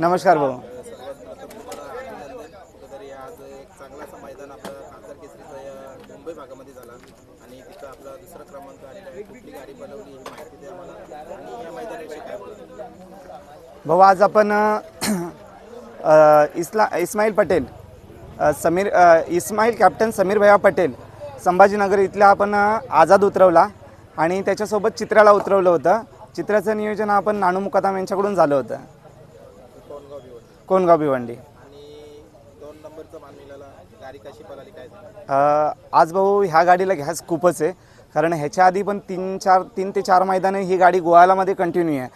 नमस्कार भाऊ. भाऊ आज आपण इस्ला इस्माईल पटेल समीर इस्माईल कॅप्टन समीर भैया पटेल संभाजीनगर इथल्या आपण आझाद उतरवला. आणि त्याच्यासोबत चित्राला उतरवलं होतं. चित्राचं नियोजन आपण नानू मुकादाम यांच्याकडून झालं होतं. कोणगाव भिवंडी. कोणगाव भिवंडी. आणि दोन नंबरचा मान मिळाला गाडी कशी पळाली काय सांगा अ, आज भाऊ ह्या गाडीला घ्यास खूपच आहे. कारण ह्याच्या आधी पण तीन चार तीन ते चार मैदानं ही गाडी गोवालामध्ये कंटिन्यू आहे.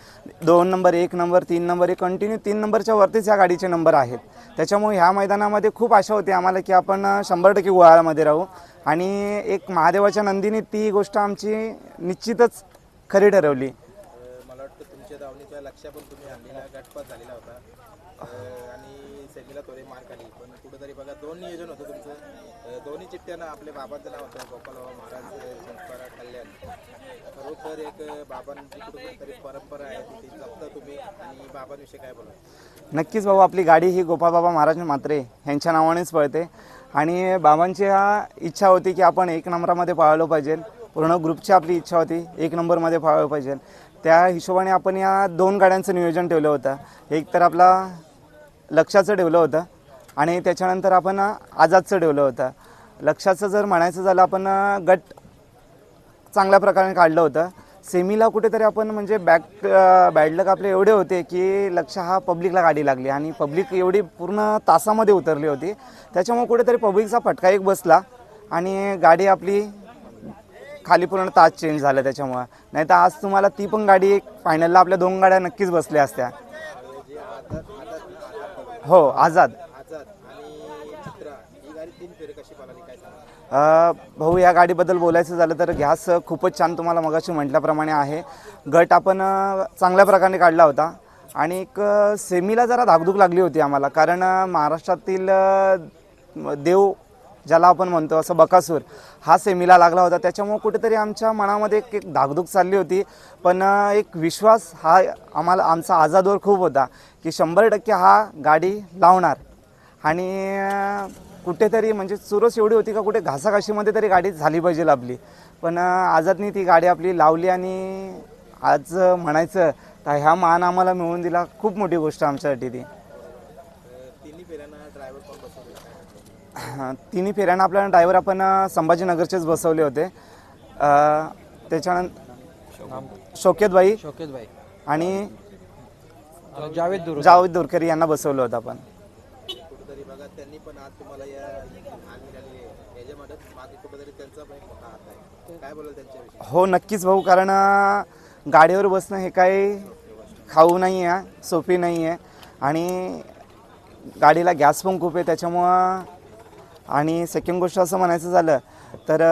दोन नंबर एक नंबर तीन नंबर हे कंटिन्यू तीन नंबरच्या वरतीच ह्या गाडीचे नंबर आहेत. त्याच्यामुळे ह्या मैदानामध्ये खूप आशा होती आम्हाला की आपण अ, शंभर टक्के गोवाळामध्ये राहू. आणि एक महादेवाच्या नंदीने ती गोष्ट आमची निश्चितच खरी ठरवली. अं, मला वाटतं तुमच्या धावणीच्या पण तुम्ही आणलेला गटपात झालेला होता. आणि सेमीला थोडे मार्क आली. पण कुठेतरी बघा दोन नियोजन होतं तुमचं. दोन्ही चिठ्ठ्यानं आपल्या बाबांचं नाव होतं गोपालबाबा महाराज अं, संस्कारा कल्याण खरोखर एक बाबांची कुठेतरी परंपरा आहे ती जपता तुम्ही. आणि बाबांविषयी काय बोला नक्कीच भाऊ आपली गाडी ही गोपाळबाबा महाराज मात्रे यांच्या नावानेच पळते. आणि बाबांची हा इच्छा होती की आपण एक नंबरामध्ये पाळलो पाहिजे. पूर्ण ग्रुपची आपली इच्छा होती एक नंबरमध्ये पळालो पाहिजे. त्या हिशोबाने आपण या दोन गाड्यांचं नियोजन ठेवलं होतं. एक तर आपला लक्षाचं ठेवलं होतं. आणि त्याच्यानंतर आपण आझादचं ठेवलं होतं. लक्षाचं जर म्हणायचं झालं आपण गट चांगल्या प्रकारे काढलं होतं. सेमीला कुठेतरी आपण म्हणजे बॅक बॅडलक आपले एवढे होते की लक्ष हा पब्लिकला गाडी लागली. आणि पब्लिक एवढी पूर्ण तासामध्ये उतरली होती. त्याच्यामुळे कुठेतरी पब्लिकचा फटका एक बसला. आणि गाडी आपली खाली पूर्ण तास चेंज झालं त्याच्यामुळं. नाही तर आज तुम्हाला ती पण गाडी एक फायनलला आपल्या दोन गाड्या नक्कीच बसल्या असत्या. हो आझाद. आझाद आणि चित्रा ही गाडी तीन फेरे कशी पळाली काय सांगा अ, भाऊ या गाडीबद्दल बोलायचं झालं तर गॅस खूपच छान तुम्हाला मगाशी म्हटल्याप्रमाणे आहे. गट आपण अ, चांगल्या प्रकारे काढला होता आणि एक अ, सेमीला जरा धाकधूक लागली होती आम्हाला. कारण अ, महाराष्ट्रातील अ, देव ज्याला आपण म्हणतो असं बकासूर हा सेमीला लागला होता. त्याच्यामुळं कुठेतरी आमच्या मनामध्ये एक एक धाकधूक चालली होती. पण एक विश्वास हा आम्हाला आमचा आझादवर खूप होता की शंभर टक्के हा गाडी लावणार. आणि कुठेतरी म्हणजे चुरस एवढी होती का कुठे घासाघाशीमध्ये तरी गाडी झाली पाहिजे आपली. पण आझादनी ती गाडी आपली लावली आणि आज म्हणायचं तर ह्या मान आम्हाला मिळवून दिला. खूप मोठी गोष्ट आमच्यासाठी ती. तिन्ही फेऱ्यांना आपल्याला ड्रायव्हर आपण संभाजीनगरचेच बसवले होते. अं, त्याच्यानंतर शोकेतबाई शोकेत भाई आणि जावेद दुर्ग. जावेद दुरकरी यांना बसवलं होतं आपण. कुठेतरी बघा त्यांनी पण आज तुम्हाला या मान मिळाली आहे. याच्यामध्ये मागे कुठेतरी त्यांचा पण एक मोठा हात आहे. काय बोलाल त्यांच्याविषयी? हो नक्कीच भाऊ कारण गाडीवर बसणं हे काही खाऊ नाही आहे सोपी नाही आहे. आणि गाडीला गॅस पण खूप आहे त्याच्यामुळं आणि सेकंड गोष्ट असं म्हणायचं झालं तर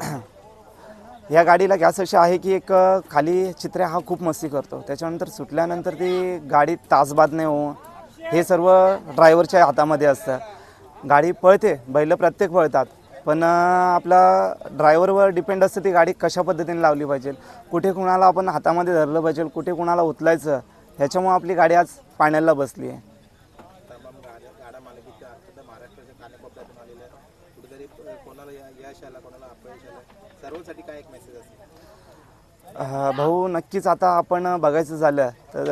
या गाडीला गॅस अशी आहे की एक खाली चित्रे हा खूप मस्ती करतो. त्याच्यानंतर सुटल्यानंतर ती गाडी तासबाद नाही हो हे सर्व ड्रायव्हरच्या हातामध्ये असतं. गाडी पळते बैल प्रत्येक पळतात. पण आपला ड्रायव्हरवर डिपेंड असतं ती गाडी कशा पद्धतीने लावली पाहिजे. कुठे कुणाला आपण हातामध्ये धरलं पाहिजे कुठे कुणाला उचलायचं ह्याच्यामुळं आपली गाडी आज पाण्याला बसली आहे. कोणाला यश आला कोणाला अपयश आलं? सर्वांसाठी काय एक मेसेज असेल? भाऊ नक्कीच आता आपण बघायचं झालं तर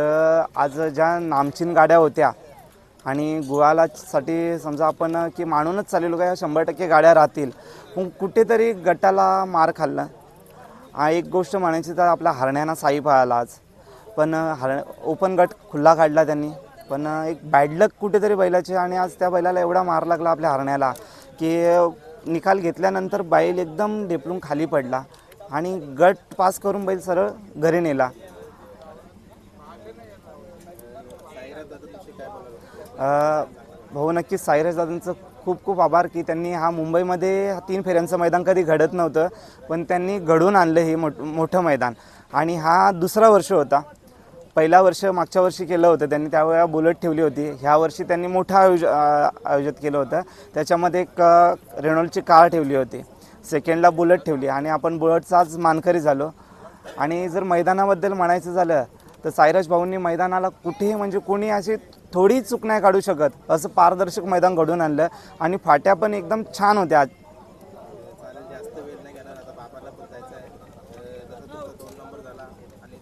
आज ज्या नामचीन गाड्या होत्या आणि गुळालासाठी समजा आपण की मानूनच चाललेलो का ह्या शंभर टक्के गाड्या राहतील. पण कुठेतरी गटाला मार खाल्ला. हा एक गोष्ट म्हणायची तर आपला हरण्याना साई पळाला आज. पण हर ओपन गट खुल्ला काढला त्यांनी. पण एक बॅडलक कुठेतरी बैलाचे आणि आज त्या बैलाला एवढा मार लागला आपल्या हरण्याला की निकाल घेतल्यानंतर बैल एकदम डेपलून खाली पडला आणि गट पास करून बैल सरळ घरी नेला. भाऊ नक्कीच साईराज दादांचं खूप खूप आभार की त्यांनी हा मुंबईमध्ये तीन फेऱ्यांचं मैदान कधी घडत नव्हतं पण त्यांनी घडून आणलं हे मोठ मोठं मैदान. आणि हा दुसरा वर्ष होता. पहिला वर्ष मागच्या वर्षी केलं होतं. त्यांनी त्यावेळेला बुलेट ठेवली होती. ह्या वर्षी त्यांनी मोठं आयोज आयोजित केलं होतं. त्याच्यामध्ये एक रेनॉल्डची कार ठेवली होती. सेकंडला बुलेट ठेवली आणि आपण बुलेटचा आज मानकरी झालो. आणि जर मैदानाबद्दल म्हणायचं झालं तर तर सायराज भाऊंनी मैदानाला कुठेही म्हणजे कोणी अशी थोडी चूक नाही काढू शकत असं पारदर्शक मैदान घडून आणलं. आणि फाट्या पण एकदम छान होत्या आज चालेल जास्त वेळ नाही घेणार आता बाबाला पण जायचं आहे अं, जसं तुमचा दोन नंबर झाला आणि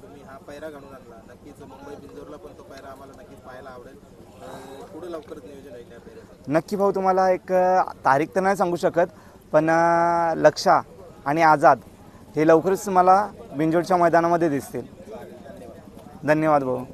पायरा हा पैरा आणला. नक्कीच मुंबई बिंदूरला पण तो पायरा आम्हाला नक्कीच पाहायला आवडेल. पुढे लवकरच नियोजन होईल या पैऱ्याचं नक्की भाऊ तुम्हाला एक तारीख तर नाही सांगू शकत पण लक्षा आणि आझाद हे लवकरच तुम्हाला बिंजोडच्या मैदानामध्ये दिसतील. धन्यवाद भाऊ.